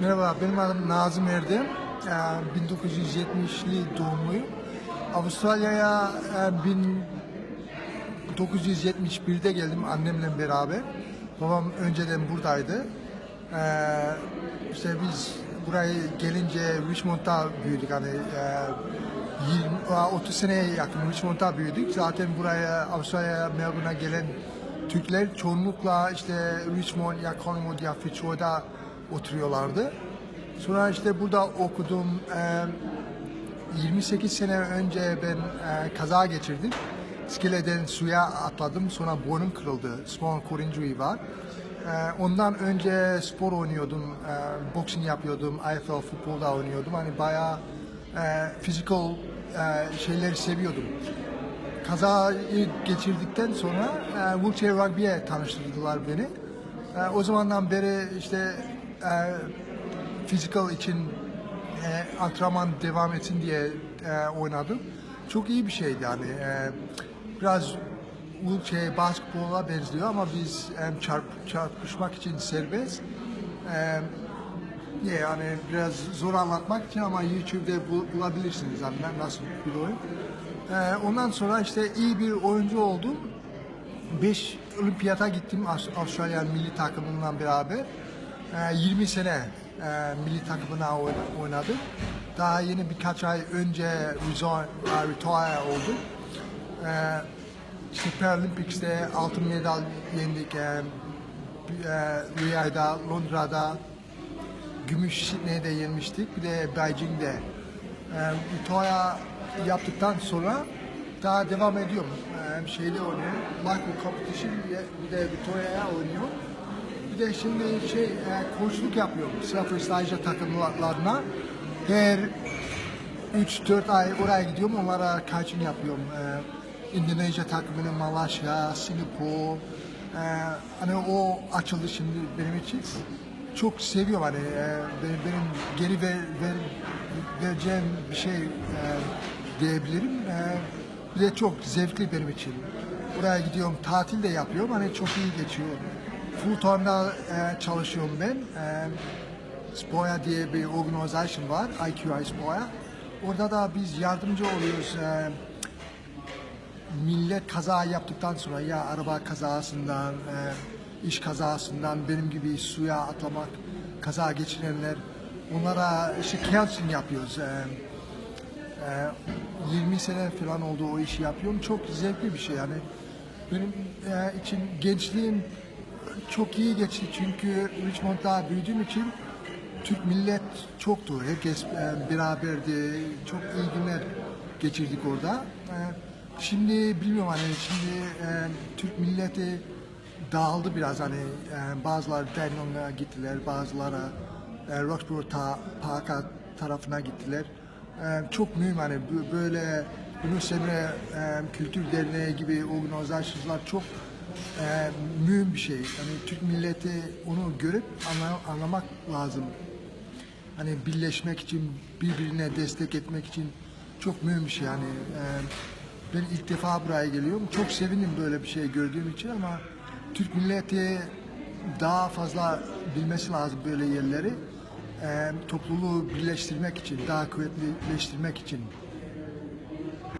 Merhaba, benim adım Nazım Erdem. Ee, 1970'li doğumluyum. Avustralya'ya e, 1971'de geldim annemle beraber. Babam önceden buradaydı. Ee, işte biz buraya gelince Richmond'da büyüdük. Hani e, 20, aa, 30 seneye yakın Richmond'da büyüdük. Zaten buraya Avustralya'ya Melbourne'a gelen Türkler çoğunlukla işte Richmond ya Collingwood ya Fitzroy'da oturuyorlardı. Sonra işte burada okudum. Ee, 28 sene önce ben e, kaza geçirdim. İskeleden suya atladım. Sonra boynum kırıldı. Small core injury var. Ee, ondan önce spor oynuyordum. E, boxing yapıyordum. AFL futbolda oynuyordum. Hani bayağı e, physical e, şeyleri seviyordum kazayı geçirdikten sonra e, wheelchair rugby'ye tanıştırdılar beni. E, o zamandan beri işte e, physical için e, antrenman devam etsin diye e, oynadım. Çok iyi bir şeydi yani. E, biraz wheelchair basketbola benziyor ama biz e, çarp, çarpışmak için serbest. E, yani biraz zor anlatmak için ama YouTube'da bul- bulabilirsiniz hani nasıl bir oyun. Ee, ondan sonra işte iyi bir oyuncu oldum. 5 olimpiyata gittim Avust- Avustralya milli takımından beraber. Ee, 20 sene e, milli takımına oyna- oynadım. Daha yeni birkaç ay önce e, retire oldum. Ee, işte Paralympics'te altın medal yendik. Ee, e, Riyad'da, Londra'da, Gümüş Sydney'de yenmiştik. Bir de Beijing'de. Ee, Vitoya yaptıktan sonra daha devam ediyorum. Ee, şeyde oynuyorum. Local Competition bir de Vitoya'ya oynuyorum. Bir de şimdi şey e, koçluk yapıyorum. Surfer Asia takımlarına. Her 3-4 ay oraya gidiyorum. Onlara coaching yapıyorum. Ee, Endonezya takımını, Malaysia, Singapur. Ee, hani o açıldı şimdi benim için. Çok seviyorum hani e, benim, benim geri ver, ver, vereceğim bir şey e, diyebilirim. E, bir de çok zevkli benim için. Oraya gidiyorum, tatil de yapıyorum. Hani çok iyi geçiyor. Full time'da e, çalışıyorum ben. E, Spoya diye bir organizasyon var, IQI Spoya. Orada da biz yardımcı oluyoruz. E, millet kaza yaptıktan sonra ya araba kazasından, e, iş kazasından benim gibi suya atlamak, kaza geçirenler onlara işte counseling yapıyoruz. E, e, 20 sene falan oldu o işi yapıyorum. Çok zevkli bir şey yani. Benim e, için gençliğim çok iyi geçti çünkü Richmond'da büyüdüğüm için Türk millet çoktu. Herkes e, beraberdi. Çok iyi günler geçirdik orada. E, şimdi bilmiyorum hani şimdi e, Türk milleti dağıldı biraz hani bazıları Daniel'ına gittiler, bazıları e, Roxborough ta, Park'a tarafına gittiler. Çok mühim hani böyle Yunus Emre Kültür Derneği gibi organizasyonlar çok e, mühim bir şey. Hani Türk milleti onu görüp anla- anlamak lazım. Hani birleşmek için, birbirine destek etmek için çok mühim bir şey. Yani e, ben ilk defa buraya geliyorum. Çok sevindim böyle bir şey gördüğüm için ama Türk milleti daha fazla bilmesi lazım böyle yerleri. E, topluluğu birleştirmek için, daha kuvvetlileştirmek için.